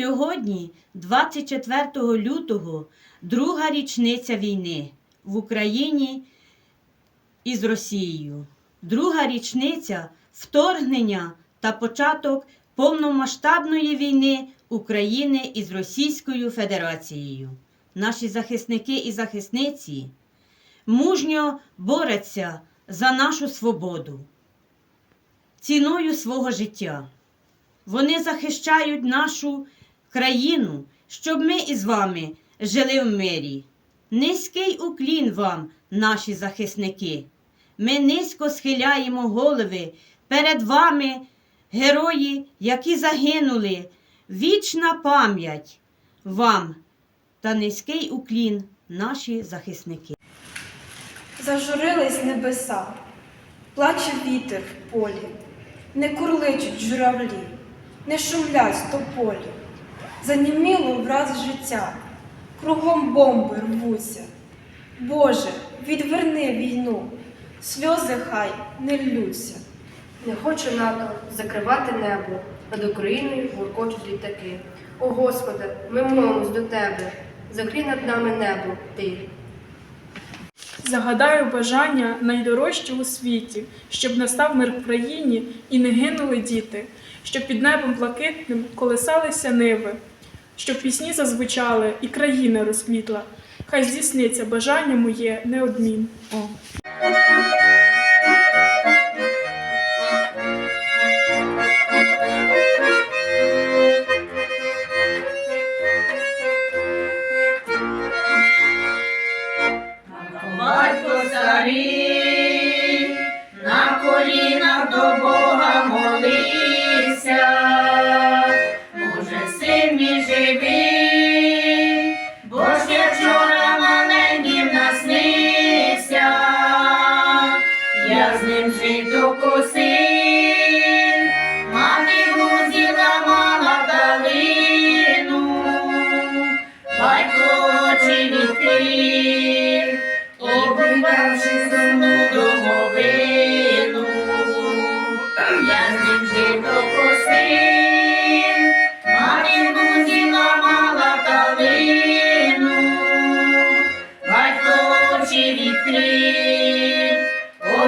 Сьогодні, 24 лютого, друга річниця війни в Україні із Росією. Друга річниця вторгнення та початок повномасштабної війни України із Російською Федерацією. Наші захисники і захисниці мужньо борються за нашу свободу ціною свого життя. Вони захищають нашу країну, щоб ми із вами жили в мирі. Низький уклін вам, наші захисники. Ми низько схиляємо голови перед вами, герої, які загинули. Вічна пам'ять вам та низький уклін, наші захисники. Зажурились небеса, плаче вітер в полі, не курличуть журавлі, не шумлять тополі, заніміло враз життя, кругом бомби рвуться. Боже, відверни війну, сльози хай не ллються. Не хоче НАТО закривати небо, над Україною гуркочуть літаки. О Господи, ми молимось до Тебе, закрий над нами небо, Ти. Загадаю бажання найдорожче у світі, щоб настав мир в країні і не гинули діти, щоб під небом блакитним колесалися ниви, щоб пісні зазвучали і країна розквітла. Хай здійсниться бажання моє неодмін. Батько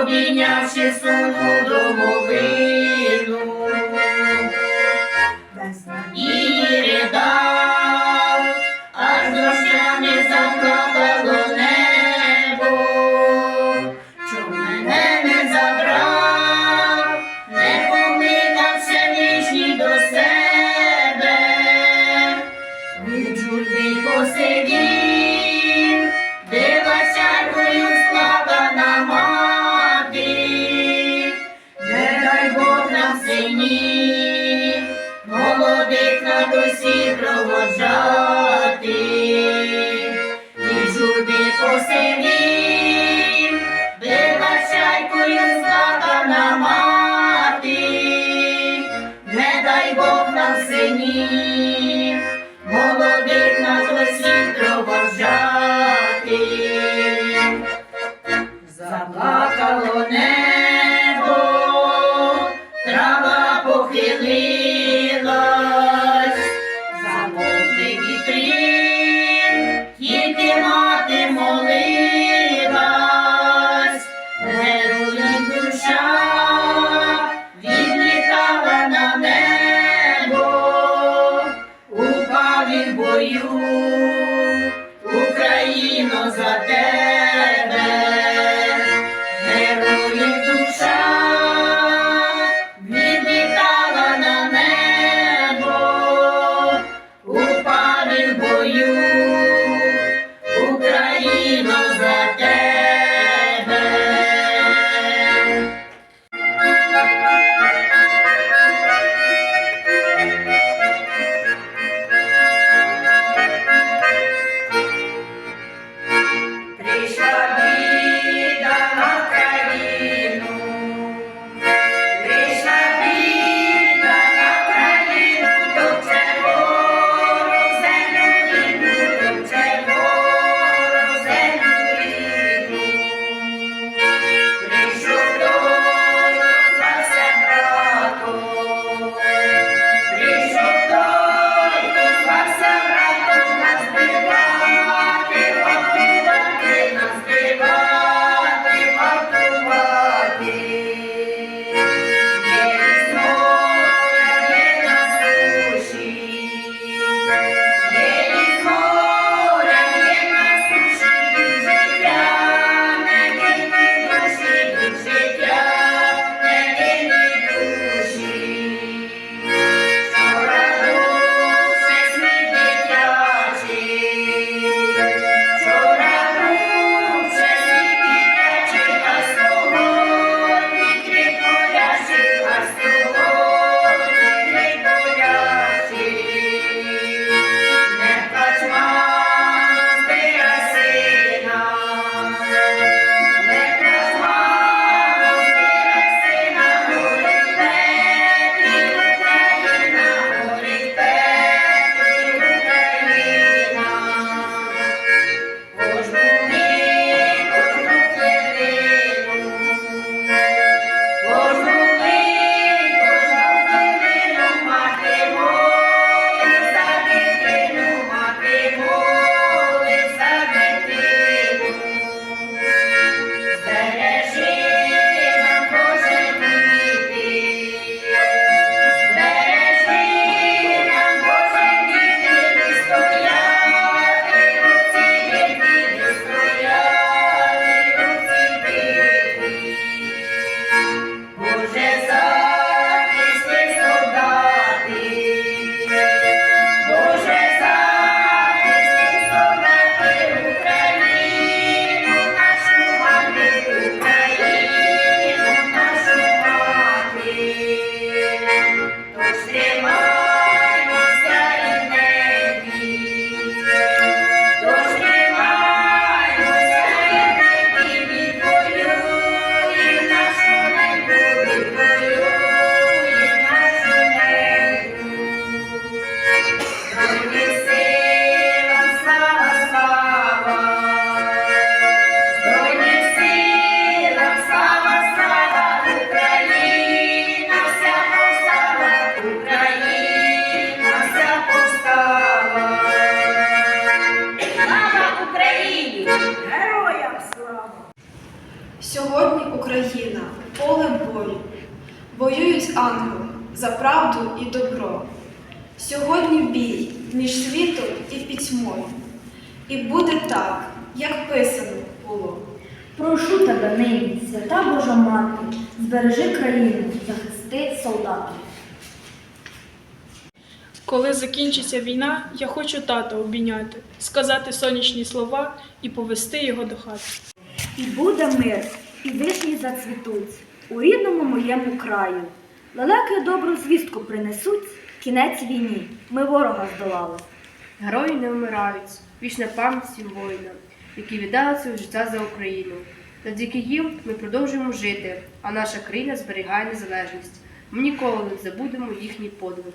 обійнявши сумну домовину. give me mais. Воюють ангели за правду і добро. Сьогодні бій між світом і пітьмою. І буде так, як писано було. Прошу тебе нині, свята Божа Мати, збережи країну, захисти солдатів. Коли закінчиться війна, я хочу тата обійняти, сказати сонячні слова і повести його до хати. І буде мир, і вишні зацвітуть у рідному моєму краю. Лелеки добру звістку принесуть, кінець війні, ми ворога здолали. Герої не вмирають, вічна пам'ять всім воїнам, які віддали своє життя за Україну. Завдяки їм ми продовжуємо жити, а наша країна зберігає незалежність. Ми ніколи не забудемо їхній подвиг.